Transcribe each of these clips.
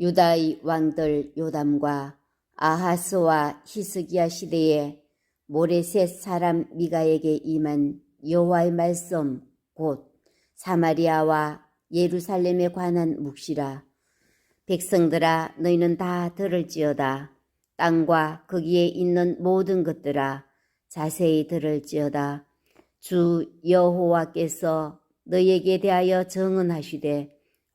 유다의 왕들 요담과 아하스와 히스기야 시대에 모레셋 사람 미가에게 임한 여호와의 말씀 곧 사마리아와 예루살렘에 관한 묵시라. 백성들아 너희는 다 들을지어다. 땅과 거기에 있는 모든 것들아 자세히 들을지어다. 주 여호와께서 너희에게 대하여 정언하시되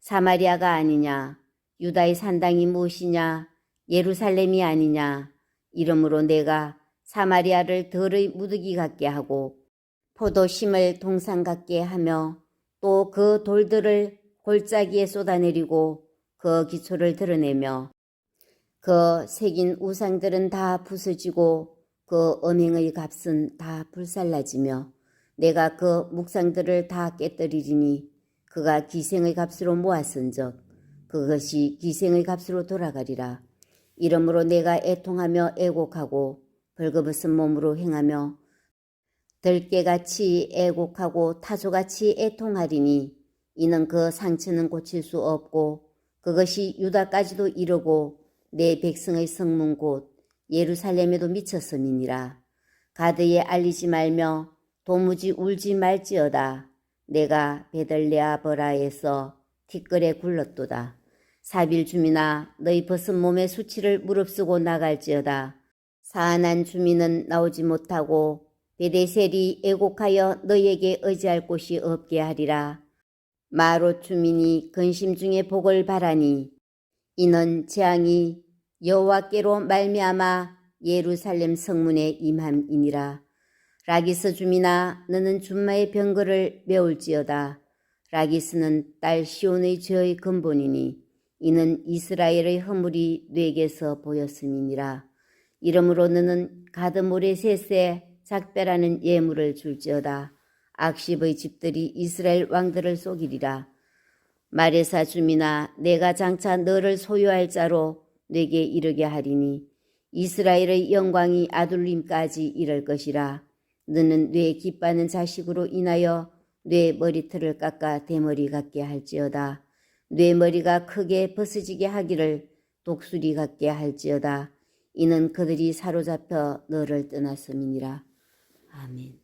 사마리아가 아니냐 유다의 산당이 무엇이냐 예루살렘이 아니냐 이러므로 내가 사마리아를 덜의 무더기 같게 하고 포도심을 동상 같게 하며 또 그 돌들을 골짜기에 쏟아내리고 그 기초를 드러내며 그 새긴 우상들은 다 부서지고 그 음행의 값은 다 불살라지며 내가 그 묵상들을 다 깨뜨리리니 그가 기생의 값으로 모았은즉 그것이 기생의 값으로 돌아가리라. 이러므로 내가 애통하며 애곡하고 벌거벗은 몸으로 행하며 들깨같이 애곡하고 타조같이 애통하리니 이는 그 상처는 고칠 수 없고 그것이 유다까지도 이르고 내 백성의 성문 곧 예루살렘에도 미쳤음이니라. 가드에 알리지 말며 도무지 울지 말지어다 내가 베들레아 버라에서 티끌에 굴렀도다. 사빌 주민아 너희 벗은 몸의 수치를 무릅쓰고 나갈지어다. 사안한 주민은 나오지 못하고 베데셀이 애곡하여 너희에게 의지할 곳이 없게 하리라. 마롯 주민이 근심 중에 복을 바라니 이는 재앙이 여호와께로 말미암아 예루살렘 성문에 임함이니라 라기스 주민아 너는 준마의 병거를 메울지어다. 라기스는 딸 시온의 죄의 근본이니 이는 이스라엘의 허물이 뇌게서 보였음이니라. 이러므로 너는 가드 모레 셋에 작별하는 예물을 줄지어다. 악십의 집들이 이스라엘 왕들을 속이리라. 마레사 주민아 내가 장차 너를 소유할 자로 내게 이르게 하리니 이스라엘의 영광이 아둘림까지 이를 것이라 너는 뇌 기빠는 자식으로 인하여 뇌 머리털을 깎아 대머리 같게 할지어다. 뇌 머리가 크게 벗어지게 하기를 독수리 같게 할지어다. 이는 그들이 사로잡혀 너를 떠났음이니라. 아멘